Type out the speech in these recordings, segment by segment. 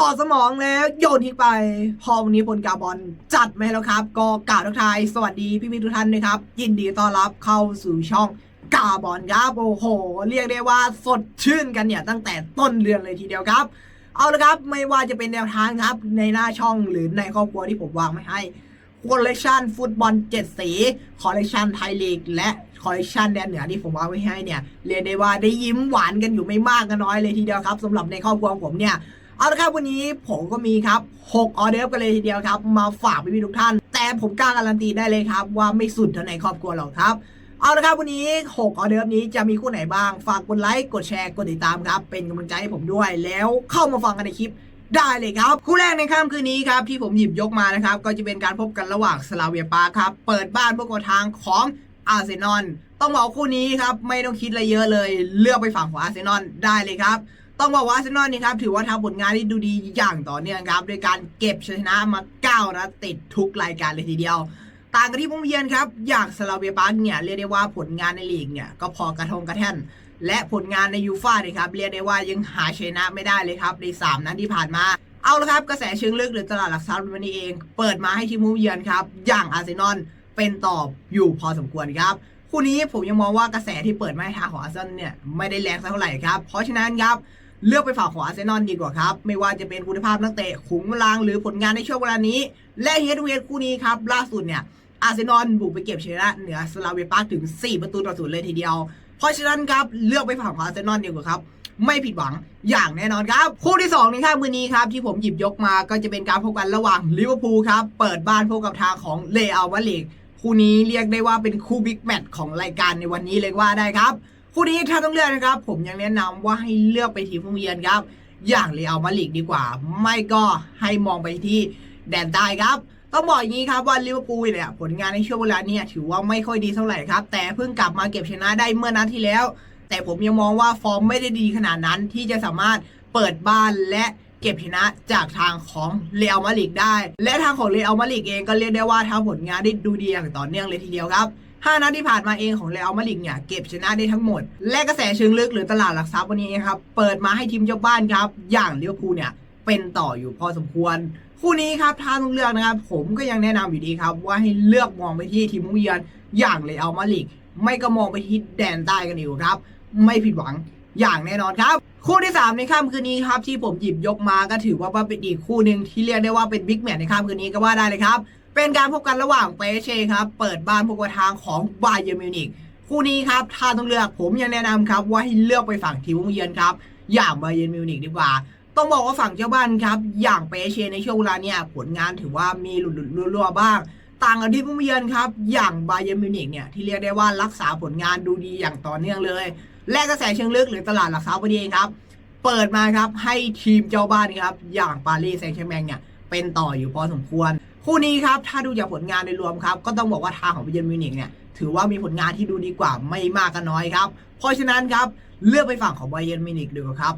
ถอดสมองแล้วโยนทิ้งไป พอวันนี้ผลกาบอลจัดมาให้แล้วครับ ก็กล่าวทักทายสวัสดีพี่พี่ทุกท่านนะครับ ยินดีต้อนรับเข้าสู่ช่องกาบอลครับโอ้โห เรียกได้ว่าสดชื่นกันเนี่ยตั้งแต่ต้นเดือนเลยทีเดียวครับ เอาละครับไม่ว่าจะเป็นแนวทางครับในหน้าช่องหรือในครอบครัวที่ผมวางไว้ให้คอลเลกชันฟุตบอลเจ็ดสีคอลเลกชันไทยลีกและคอลเลกชันแดนเหนือที่ผมวางไว้ให้เนี่ยเรียกได้ว่าได้ยิ้มหวานกันอยู่ไม่มากก็น้อยเลยทีเดียวครับสำหรับในครอบครัวของผมเนี่ย เอาละครับวันนี้ผมก็มีครับ 6 ออเดอร์ฟกันเลยทีเดียวครับ มาฝากพี่ๆทุกท่าน แต่ผมกล้าการันตีได้เลยครับ ว่าไม่สุดเท่าในครอบครัวหรอกครับ เอาละครับวันนี้ 6 ออเดอร์ฟนี้จะมีคู่ไหนบ้าง ฝากกดไลค์ กดแชร์ กดติดตามครับ เป็นกำลังใจให้ผมด้วย แล้วเข้ามาฟังกันในคลิปได้เลยครับ คู่แรกในค่ำคืนนี้ครับที่ผมหยิบยกมานะครับ ก็จะเป็นการพบกันระหว่างสลาเวียปาครับ เปิดบ้านพวกกทางของอาร์เซนอลต้องบอกคู่นี้ครับไม่ต้องคิดอะไรเยอะเลย เลือกไปฝั่งของอาร์เซนอลได้เลยครับ ต้องบอกว่าอาร์เซนอลนี่ครับถือว่าทำผลงานที่ดูดีอย่างต่อเนื่องครับโดยการเก็บชัยชนะมา9นัดติดทุกรายการเลยทีเดียว ต่างกันที่ผู้เยือนครับ อย่างสลาเวียปาเนี่ยเรียกได้ว่าผลงานในลีกเนี่ยก็พอกระทงกระแท่น และผลงานในยูฟ่าเนี่ยครับเรียกได้ว่ายังหาชนะไม่ได้เลยครับในสามนัดที่ผ่านมาเอาละครับกระแสเชิงลึกหรือตลาดหลักทรัพย์วันนี้เอง เปิดมาให้ทีมผู้เยือนครับ อย่างอาร์เซนอลเป็นตอบอยู่พอสมควรครับคู่นี้ผมยังมองว่ากระแสที่เปิดมาให้ทางของอาร์เซนอลเนี่ยไม่ได้แรงสักเท่าไหร่ครับ เพราะฉะนั้นครับ เลือกไปฝั่งของอาร์เซนอลดีกว่าครับ ไม่ว่าจะเป็นคุณภาพนักเตะขุมลังหรือผลงานในช่วงเวลานี้ และเฮดเฮดคู่นี้ครับ ล่าสุดเนี่ยอาร์เซนอลบุกไปเก็บชนะเหนือสลาเวียปาร์คถึง 4 ประตูต่อศูนย์เลยทีเดียว เพราะฉะนั้นครับ เลือกไปฝั่งของอาร์เซนอลดีกว่าครับ ไม่ผิดหวังอย่างแน่นอนครับ คู่ที่2ในค่ำคืนนี้ครับ ที่ผมหยิบยกมาก็จะเป็นการพบกันระหว่างลิเวอร์พูลครับ เปิดบ้านพบกับทางของเลอัลมาดริดคู่นี้เรียกได้ว่าเป็นคู่บิ๊กแมตช์ของรายการในวันนี้เลยว่าได้ครับ คู่นี้ถ้าต้องเลือกนะครับ ผมยังแนะนำว่าให้เลือกไปทีมผู้เยือนครับ อย่างเลอัลมาดริดดีกว่า ไม่ก็ให้มองไปที่แดนใต้ครับต้องบอกอย่างนี้ครับว่าลิเวอร์พูลเนี่ยผลงานในช่วงเวลาเนี้ถือว่าไม่ค่อยดีเท่าไหร่ครับ แต่เพิ่งกลับมาเก็บชนะได้เมื่อนัดที่แล้ว แต่ผมยังมองว่าฟอร์มไม่ได้ดีขนาดนั้นที่จะสามารถเปิดบ้านและเก็บชนะจากทางของเรอัลมาดริดได้ และทางของเรอัลมาดริดเองก็เรียกได้ว่าทำผลงานได้ดูดีอย่างต่อเนื่องเลยทีเดียวครับ 5 นัดที่ผ่านมาเองของเรอัลมาดริดเนี่ยเก็บชนะได้ทั้งหมด และกระแสเชิงลึกหรือตลาดหลักทรัพย์วันนี้ครับเปิดมาให้ทีมเจ้าบ้านครับ อย่างลิเวอร์พูลเนี่ยเป็นต่ออยู่พอสมควร คู่นี้ครับถ้าต้องเลือกนะครับ ผมก็ยังแนะนำอยู่ดีครับ ว่าให้เลือกมองไปที่ทีมเยือนอย่างเรอัลมาดริดไม่ก็มองไปที่แดนใต้กันดีกว่ครับ ไม่ผิดหวังอย่างแน่นอนครับ คู่ที่ 3 ในค่ำคืนนี้ครับ ที่ผมหยิบยกมาก็ถือว่าว่าเป็นอีกคู่หนึ่งที่เรียกได้ว่าเป็นบิ๊กแมตช์ในค่ำคืนนี้ก็ว่าได้เลยครับ เป็นการพบกันระหว่างเปเช่ครับ เปิดบ้านพบกับทางของบาเยอร์มิวนิกคู่นี้ครับถ้าต้องเลือกผมยังแนะนำครับว่าให้เลือกไปฝั่งทีมเยือนครับ อย่างบาเยอร์มิวนิกดีกว่า ต้องบอกว่าฝั่งเจ้าบ้านครับ อย่างเปเช่ในช่วงเวลาเนี่ยผลงานถือว่ามีหลุดหลุดรัวบ้าง ต่างกับที่ผู้เยือนครับ อย่างบาเยอร์มิวนิกเนี่ยที่เรียกได้ว่ารักษาผลงานดูดีอย่างต่อเนื่องเลย และกระแสเชิงลึกหรือตลาดหลักทรัพย์วันนี้เองครับ เปิดมาครับให้ทีมเจ้าบ้านครับอย่างปารีสแซงต์แชร์แมงเนี่ยเป็นต่ออยู่พอสมควร คู่นี้ครับถ้าดูจากผลงานโดยรวมครับ ก็ต้องบอกว่าทางของบเยนมิวนิกเนี่ยถือว่ามีผลงานที่ดูดีกว่าไม่มากก็น้อยครับ เพราะฉะนั้นครับเลือกไปฝั่งของบเยนมิวนิกดีกว่าครับ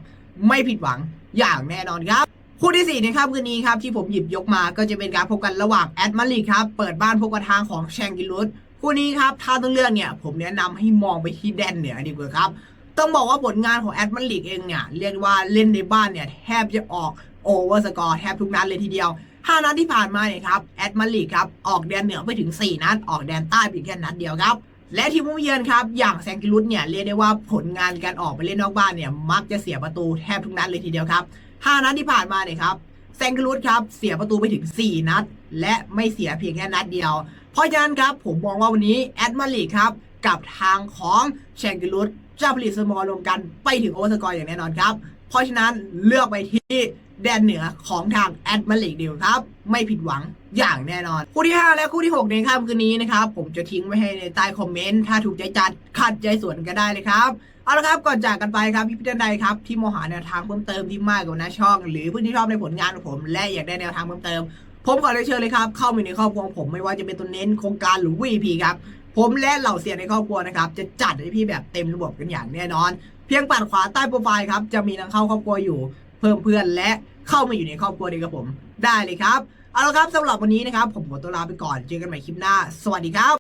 ไม่ผิดหวังอย่างแน่นอนครับคู่ที่4ในค่ำคืนนี้ครับที่ผมหยิบยกมาก็จะเป็นการพบกันระหว่างแอดมาริครับเปิดบ้านพบกับทางของแชงกิลุสคู่นี้ครับถ้าต้องเลือกเนี่ยผมแนะนำให้มองไปที่แดนเหนือดีกว่าครับต้องบอกว่าผลงานของแอดมาริดเองเนี่ยเรียกว่าเล่นในบ้านเนี่ยแทบจะออกโอเวอร์สกอร์แทบทุกนัดเลยทีเดียว 5 นัดที่ผ่านมาเนี่ยครับแอดมาริดครับออกแดนเหนือไปถึง 4 นัด ออกแดนใต้เพียงแค่นัดเดียวครับและทีมผู้เยือนครับ อย่างแซงกิลุสเนี่ยเรียกได้ว่าผลงานการออกไปเล่นนอกบ้านเนี่ยมักจะเสียประตูแทบทุกนัดเลยทีเดียวครับ5นัดที่ผ่านมาเนี่ยครับแซงกิลุสครับเสียประตูไปถึง 4 นัด และไม่เสียเพียงแค่นัดเดียว เพราะฉะนั้นครับผมมองว่าวันนี้แอดมาริดครับกับทางของแชงกิลุสจะผลิตสมอลรวมกันไปถึงโอเวอร์สกอร์อย่างแน่นอนครับ เพราะฉะนั้นเลือกไปที่ แดนเหนือของทางแอดมาริกเดีกว่าครับ ไม่ผิดหวังอย่างแน่นอน คู่ที่ 5 และคู่ที่ 6 ในค่ำคืนนี้นะครับ ผมจะทิ้งไว้ให้ในใต้คอมเมนต์ ถ้าถูกใจจัดขัดใจสวนก็ได้เลยครับ เอาละครับก่อนจากกันไปครับพี่พี่ท่านใดครับ ที่มหาแนวทางเพิ่มเติมที่มากกว่าน้าช่อง หรือเพื่อนที่ชอบในผลงานของผม และอยากได้แนวทางเพิ่มเติม ผมขอเลยเชิญเลยครับ เข้ามาในครอบครัวผมไม่ว่าจะเป็นตัวเน้นโครงการหรือ VP ครับผมและเหล่าเสียในครอบครัวนะครับจะจัดให้พี่แบบเต็มระบบกันอย่างแน่นอน เพียงปัดขวาใต้โปรไฟล์ครับจะมีทางเข้าครอบครัวอยู่ เพิ่มเพื่อนและ เข้ามาอยู่ในครอบครัวเดียวกับผมได้เลยครับ เอาละครับสำหรับวันนี้นะครับ ผมขอตัวลาไปก่อนเจอกันใหม่คลิปหน้า สวัสดีครับ